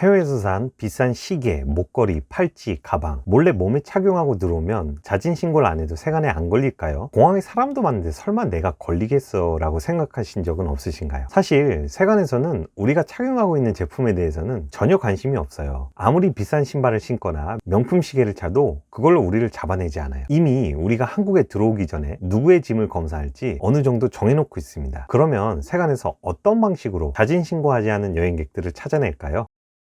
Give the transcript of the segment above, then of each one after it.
해외에서 산 비싼 시계, 목걸이, 팔찌, 가방 몰래 몸에 착용하고 들어오면 자진 신고를 안 해도 세관에 안 걸릴까요? 공항에 사람도 많은데 설마 내가 걸리겠어 라고 생각하신 적은 없으신가요? 사실 세관에서는 우리가 착용하고 있는 제품에 대해서는 전혀 관심이 없어요. 아무리 비싼 신발을 신거나 명품 시계를 차도 그걸로 우리를 잡아내지 않아요. 이미 우리가 한국에 들어오기 전에 누구의 짐을 검사할지 어느 정도 정해놓고 있습니다. 그러면 세관에서 어떤 방식으로 자진 신고하지 않은 여행객들을 찾아낼까요?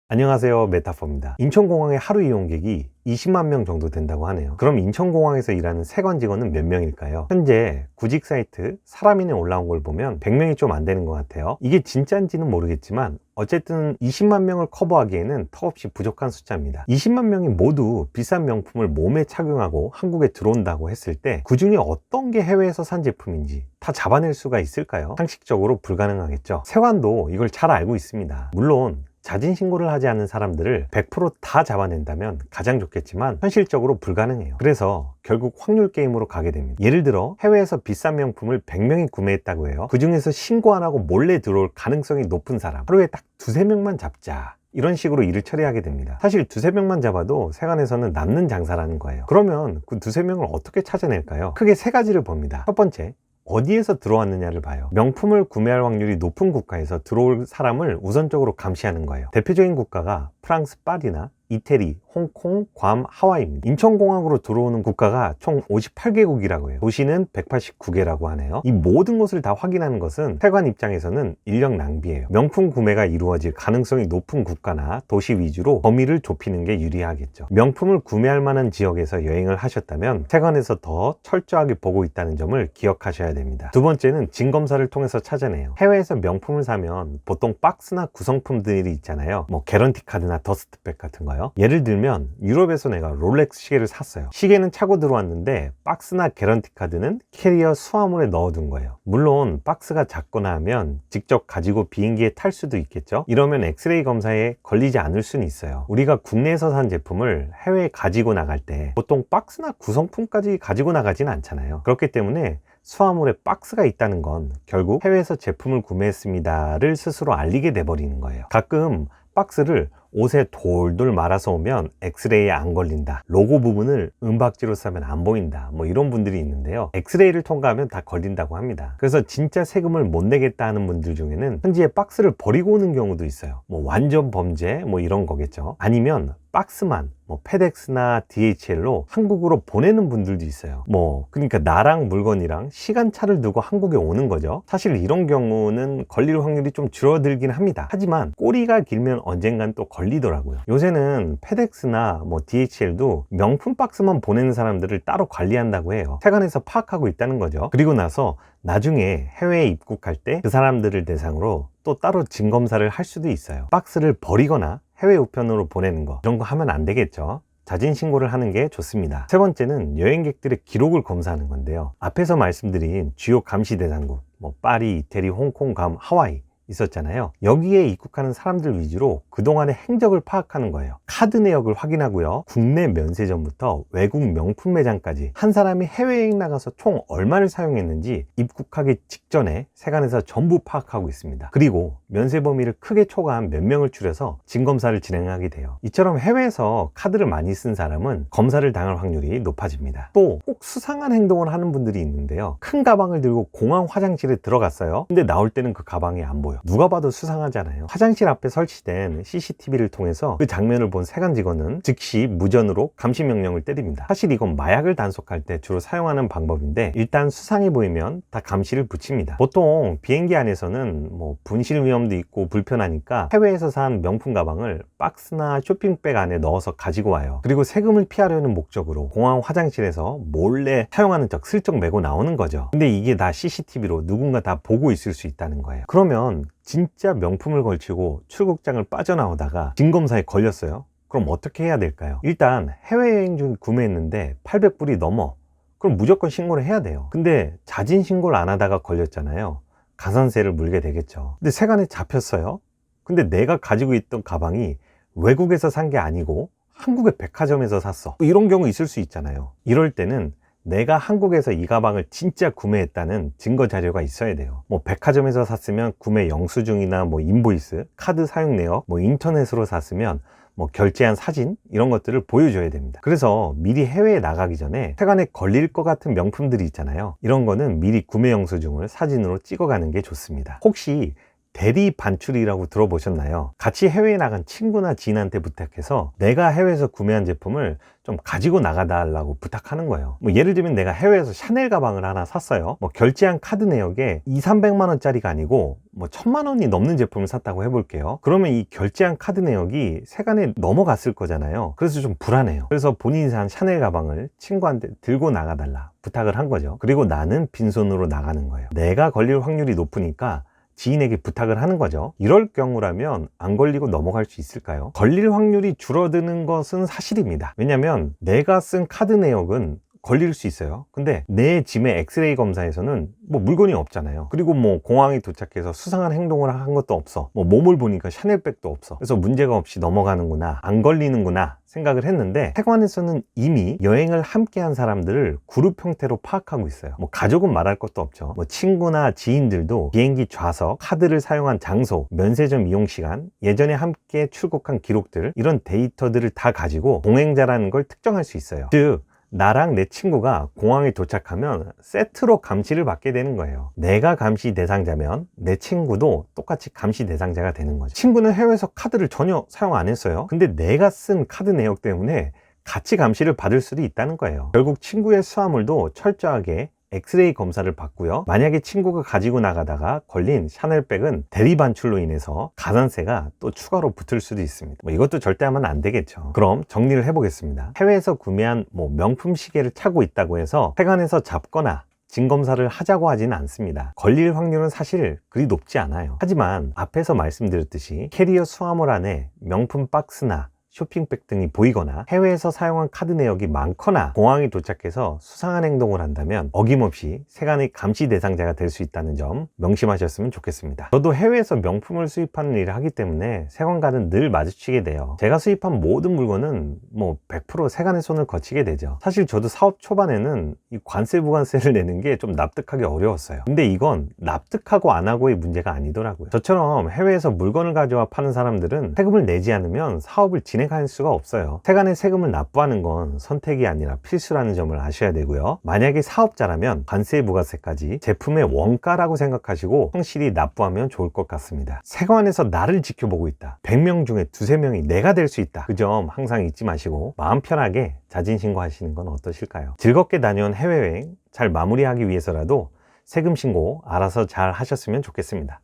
안녕하세요 메타포입니다. 인천공항의 하루 이용객이 20만 명 정도 된다고 하네요. 그럼 인천공항에서 일하는 세관 직원은 몇 명일까요? 현재 구직 사이트 사람인에 올라온 걸 보면 100명이 좀 안 되는 것 같아요. 이게 진짜인지는 모르겠지만 어쨌든 20만 명을 커버하기에는 턱없이 부족한 숫자입니다. 20만 명이 모두 비싼 명품을 몸에 착용하고 한국에 들어온다고 했을 때 그 중에 어떤 게 해외에서 산 제품인지 다 잡아낼 수가 있을까요? 상식적으로 불가능하겠죠. 세관도 이걸 잘 알고 있습니다. 물론 자진 신고를 하지 않는 사람들을 100%다 잡아낸다면 가장 좋겠지만 현실적으로 불가능해요. 그래서 결국 확률 게임으로 가게 됩니다. 예를 들어 해외에서 비싼 명품을 100명이 구매했다고 해요. 그 중에서 신고 안 하고 몰래 들어올 가능성이 높은 사람 하루에 딱 두세 명만 잡자. 이런 식으로 일을 처리하게 됩니다. 사실 두세 명만 잡아도 세관에서는 남는 장사라는 거예요. 그러면 그 두세 명을 어떻게 찾아낼까요? 크게 세 가지를 봅니다. 첫 번째, 어디에서 들어왔느냐를 봐요. 명품을 구매할 확률이 높은 국가에서 들어올 사람을 우선적으로 감시하는 거예요. 대표적인 국가가 프랑스 파리나 이태리, 홍콩, 괌, 하와이입니다. 인천공항으로 들어오는 국가가 총 58개국이라고 해요. 도시는 189개라고 하네요. 이 모든 것을 다 확인하는 것은 세관 입장에서는 인력 낭비예요. 명품 구매가 이루어질 가능성이 높은 국가나 도시 위주로 범위를 좁히는 게 유리하겠죠. 명품을 구매할 만한 지역에서 여행을 하셨다면 세관에서 더 철저하게 보고 있다는 점을 기억하셔야 됩니다. 두 번째는 진검사를 통해서 찾아내요. 해외에서 명품을 사면 보통 박스나 구성품들이 있잖아요. 뭐 개런티 카드나 더스트백 같은 거요. 예를 들면 유럽에서 내가 롤렉스 시계를 샀어요. 시계는 차고 들어왔는데 박스나 개런티 카드는 캐리어 수화물에 넣어둔 거예요. 물론 박스가 작거나 하면 직접 가지고 비행기에 탈 수도 있겠죠. 이러면 엑스레이 검사에 걸리지 않을 수는 있어요. 우리가 국내에서 산 제품을 해외에 가지고 나갈 때 보통 박스나 구성품까지 가지고 나가진 않잖아요. 그렇기 때문에 수화물에 박스가 있다는 건 결국 해외에서 제품을 구매했습니다를 스스로 알리게 돼버리는 거예요. 가끔 박스를 옷에 돌돌 말아서 오면 엑스레이에 안 걸린다. 로고 부분을 은박지로 싸면 안 보인다. 뭐 이런 분들이 있는데요. 엑스레이를 통과하면 다 걸린다고 합니다. 그래서 진짜 세금을 못 내겠다 하는 분들 중에는 현지에 박스를 버리고 오는 경우도 있어요. 뭐 완전 범죄 뭐 이런 거겠죠. 아니면 박스만 뭐 페덱스나 DHL로 한국으로 보내는 분들도 있어요. 뭐 그러니까 나랑 물건이랑 시간차를 두고 한국에 오는 거죠. 사실 이런 경우는 걸릴 확률이 좀 줄어들긴 합니다. 하지만 꼬리가 길면 언젠간 또 걸리더라고요. 요새는 페덱스나 뭐 DHL도 명품 박스만 보내는 사람들을 따로 관리한다고 해요. 세관에서 파악하고 있다는 거죠. 그리고 나서 나중에 해외에 입국할 때 그 사람들을 대상으로 또 따로 진검사를 할 수도 있어요. 박스를 버리거나 해외 우편으로 보내는 거 이런 거 하면 안 되겠죠. 자진 신고를 하는 게 좋습니다. 세 번째는 여행객들의 기록을 검사하는 건데요. 앞에서 말씀드린 주요 감시 대상국, 뭐 파리, 이태리, 홍콩, 괌, 하와이 있었잖아요. 여기에 입국하는 사람들 위주로 그동안의 행적을 파악하는 거예요. 카드 내역을 확인하고요. 국내 면세점부터 외국 명품 매장까지 한 사람이 해외여행 나가서 총 얼마를 사용했는지 입국하기 직전에 세관에서 전부 파악하고 있습니다. 그리고 면세 범위를 크게 초과한 몇 명을 추려서 진검사를 진행하게 돼요. 이처럼 해외에서 카드를 많이 쓴 사람은 검사를 당할 확률이 높아집니다. 또 꼭 수상한 행동을 하는 분들이 있는데요. 큰 가방을 들고 공항 화장실에 들어갔어요. 근데 나올 때는 그 가방이 안 보여. 누가 봐도 수상하잖아요. 화장실 앞에 설치된 CCTV를 통해서 그 장면을 본 세관 직원은 즉시 무전으로 감시 명령을 때립니다. 사실 이건 마약을 단속할 때 주로 사용하는 방법인데 일단 수상해 보이면 다 감시를 붙입니다. 보통 비행기 안에서는 뭐 분실 위험도 있고 불편하니까 해외에서 산 명품 가방을 박스나 쇼핑백 안에 넣어서 가지고 와요. 그리고 세금을 피하려는 목적으로 공항 화장실에서 몰래 사용하는 척 슬쩍 메고 나오는 거죠. 근데 이게 다 CCTV로 누군가 다 보고 있을 수 있다는 거예요. 그러면 진짜 명품을 걸치고 출국장을 빠져나오다가 진검사에 걸렸어요. 그럼 어떻게 해야 될까요? 일단 해외여행 중 구매했는데 800불이 넘어. 그럼 무조건 신고를 해야 돼요. 근데 자진 신고를 안 하다가 걸렸잖아요. 가산세를 물게 되겠죠. 근데 세관에 잡혔어요. 근데 내가 가지고 있던 가방이 외국에서 산 게 아니고 한국의 백화점에서 샀어. 이런 경우 있을 수 있잖아요. 이럴 때는 내가 한국에서 이 가방을 진짜 구매했다는 증거 자료가 있어야 돼요. 뭐 백화점에서 샀으면 구매 영수증이나 뭐 인보이스, 카드 사용 내역, 뭐 인터넷으로 샀으면 뭐 결제한 사진 이런 것들을 보여줘야 됩니다. 그래서 미리 해외에 나가기 전에 세관에 걸릴 것 같은 명품들이 있잖아요. 이런 거는 미리 구매 영수증을 사진으로 찍어가는 게 좋습니다. 혹시 대리 반출이라고 들어보셨나요? 같이 해외에 나간 친구나 지인한테 부탁해서 내가 해외에서 구매한 제품을 좀 가지고 나가달라고 부탁하는 거예요. 뭐 예를 들면 내가 해외에서 샤넬 가방을 하나 샀어요. 뭐 결제한 카드 내역에 2, 300만 원짜리가 아니고 뭐 천만 원이 넘는 제품을 샀다고 해볼게요. 그러면 이 결제한 카드 내역이 세간에 넘어갔을 거잖아요. 그래서 좀 불안해요. 그래서 본인이 산 샤넬 가방을 친구한테 들고 나가달라 부탁을 한 거죠. 그리고 나는 빈손으로 나가는 거예요. 내가 걸릴 확률이 높으니까 지인에게 부탁을 하는 거죠. 이럴 경우라면 안 걸리고 넘어갈 수 있을까요? 걸릴 확률이 줄어드는 것은 사실입니다. 왜냐면 내가 쓴 카드 내역은 걸릴 수 있어요. 근데 내 짐의 엑스레이 검사에서는 뭐 물건이 없잖아요. 그리고 뭐 공항에 도착해서 수상한 행동을 한 것도 없어. 뭐 몸을 보니까 샤넬백도 없어. 그래서 문제가 없이 넘어가는구나, 안 걸리는구나 생각을 했는데 세관에서는 이미 여행을 함께 한 사람들을 그룹 형태로 파악하고 있어요. 뭐 가족은 말할 것도 없죠. 뭐 친구나 지인들도 비행기 좌석, 카드를 사용한 장소, 면세점 이용 시간, 예전에 함께 출국한 기록들 이런 데이터들을 다 가지고 동행자라는 걸 특정할 수 있어요. 즉 나랑 내 친구가 공항에 도착하면 세트로 감시를 받게 되는 거예요. 내가 감시 대상자면 내 친구도 똑같이 감시 대상자가 되는 거죠. 친구는 해외에서 카드를 전혀 사용 안 했어요. 근데 내가 쓴 카드 내역 때문에 같이 감시를 받을 수도 있다는 거예요. 결국 친구의 수화물도 철저하게 엑스레이 검사를 받고요. 만약에 친구가 가지고 나가다가 걸린 샤넬백은 대리 반출로 인해서 가산세가 또 추가로 붙을 수도 있습니다. 뭐 이것도 절대 하면 안 되겠죠. 그럼 정리를 해보겠습니다. 해외에서 구매한 뭐 명품 시계를 차고 있다고 해서 세관에서 잡거나 진검사를 하자고 하지는 않습니다. 걸릴 확률은 사실 그리 높지 않아요. 하지만 앞에서 말씀드렸듯이 캐리어 수화물 안에 명품 박스나 쇼핑백 등이 보이거나 해외에서 사용한 카드 내역이 많거나 공항에 도착해서 수상한 행동을 한다면 어김없이 세관의 감시 대상자가 될 수 있다는 점 명심하셨으면 좋겠습니다. 저도 해외에서 명품을 수입하는 일을 하기 때문에 세관과는 늘 마주치게 돼요. 제가 수입한 모든 물건은 뭐 100% 세관의 손을 거치게 되죠. 사실 저도 사업 초반에는 이 관세 부관세를 내는 게 좀 납득하기 어려웠어요. 근데 이건 납득하고 안 하고의 문제가 아니더라고요. 저처럼 해외에서 물건을 가져와 파는 사람들은 세금을 내지 않으면 사업을 진행 할 수가 없어요. 세간의 세금을 납부하는 건 선택이 아니라 필수라는 점을 아셔야 되고요. 만약에 사업자라면 관세 부가세까지 제품의 원가라고 생각하시고 성실히 납부하면 좋을 것 같습니다. 세관에서 나를 지켜보고 있다. 100명 중에 두세 명이 내가 될 수 있다. 그 점 항상 잊지 마시고 마음 편하게 자진 신고하시는 건 어떠실까요? 즐겁게 다녀온 해외여행 잘 마무리하기 위해서라도 세금 신고 알아서 잘 하셨으면 좋겠습니다.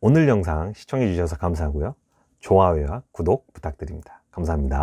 오늘 영상 시청해 주셔서 감사하고요. 좋아요와 구독 부탁드립니다. 감사합니다.